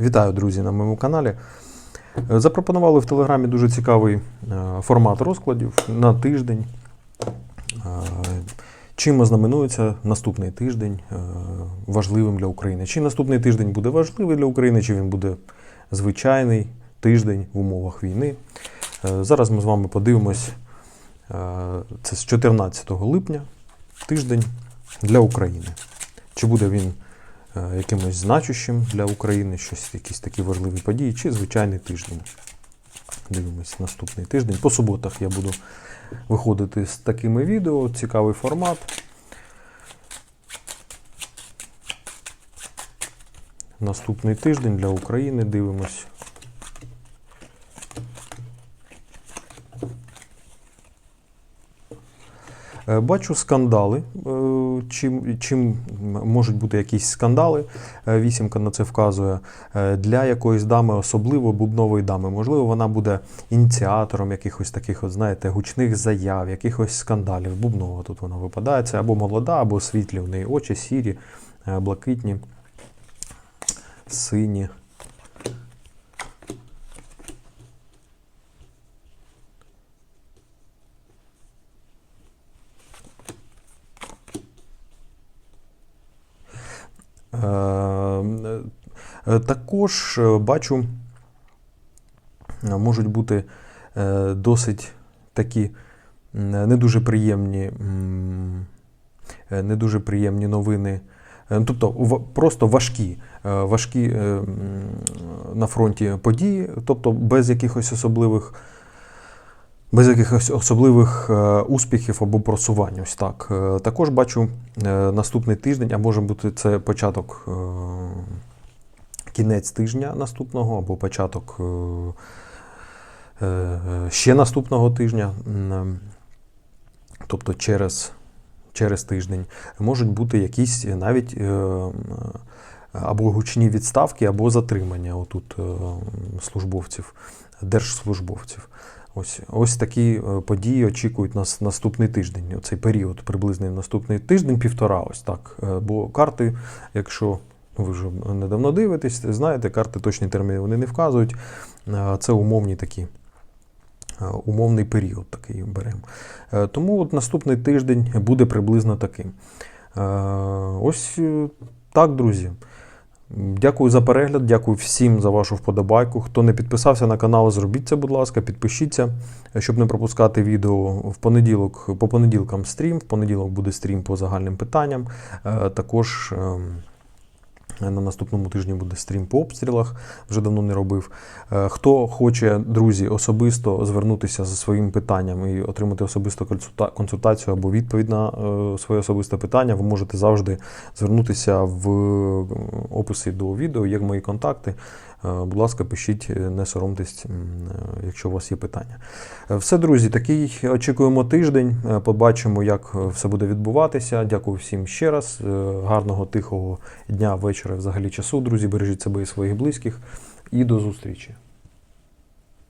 Вітаю, друзі, на моєму каналі. Е, Запропонували в Телеграмі дуже цікавий е, формат розкладів на тиждень. Е, Чим ознаменується наступний тиждень важливим для України? Чи наступний тиждень буде важливий для України, чи він буде звичайний тиждень в умовах війни? Зараз ми з вами подивимось. Це з 14 липня тиждень для України. Чи буде він якимось значущим для України, щось, якісь такі важливі події, чи звичайний тиждень. Дивимось наступний тиждень. По суботах я буду виходити з такими відео, цікавий формат. Наступний тиждень для України дивимось. Е, Бачу скандали. Чим, чим можуть бути якісь скандали? Е, Вісімка на це вказує. Е, Для якоїсь дами, особливо бубнової дами. Можливо, вона буде ініціатором якихось таких, от, знаєте, гучних заяв, якихось скандалів. Бубнова тут вона випадає. Це або молода, або світлі в неї очі, сірі, е, блакитні, сині. Також е, бачу, е, можуть бути е, досить такі не дуже приємні, е, не дуже приємні новини. Е, Тобто просто важкі, е, важкі е, на фронті події, тобто без якихось особливих. Без якихось особливих е, успіхів або просувань. Ось так. Е, також бачу е, наступний тиждень, а може бути це початок, кінець тижня наступного, або початок ще наступного тижня. Тобто через, через тиждень можуть бути якісь навіть або гучні відставки, або затримання отут службовців, держслужбовців. Ось, ось такі е, події очікують нас наступний тиждень. Цей період приблизний наступний тиждень, півтора. Ось так. Е, Бо карти, якщо ви вже недавно дивитесь, знаєте, карти точні терміни вони не вказують. Е, Це умовні такі. Умовний період такий беремо. Тому от наступний тиждень буде приблизно таким. Ось так, друзі. Дякую за перегляд, дякую всім за вашу вподобайку. Хто не підписався на канал, зробіть це, будь ласка, підпишіться, щоб не пропускати відео в понеділок. По понеділкам стрім. В понеділок буде стрім по загальним питанням. Е, Також ем, на наступному тижні буде стрім по обстрілах, вже давно не робив. Е, Хто хоче, друзі, особисто звернутися за своїм питанням і отримати особисту консультацію або відповідь на е, своє особисте питання, ви можете завжди звернутися в е, описі до відео, є мої контакти. Е, Будь ласка, пишіть, е, не соромтесь, е, якщо у вас є питання. Е, Все, друзі, такий очікуємо тиждень. Е, Побачимо, як е, все буде відбуватися. Дякую всім ще раз. Е, Гарного, тихого дня, вечора, взагалі часу. Друзі, бережіть себе і своїх близьких. І до зустрічі.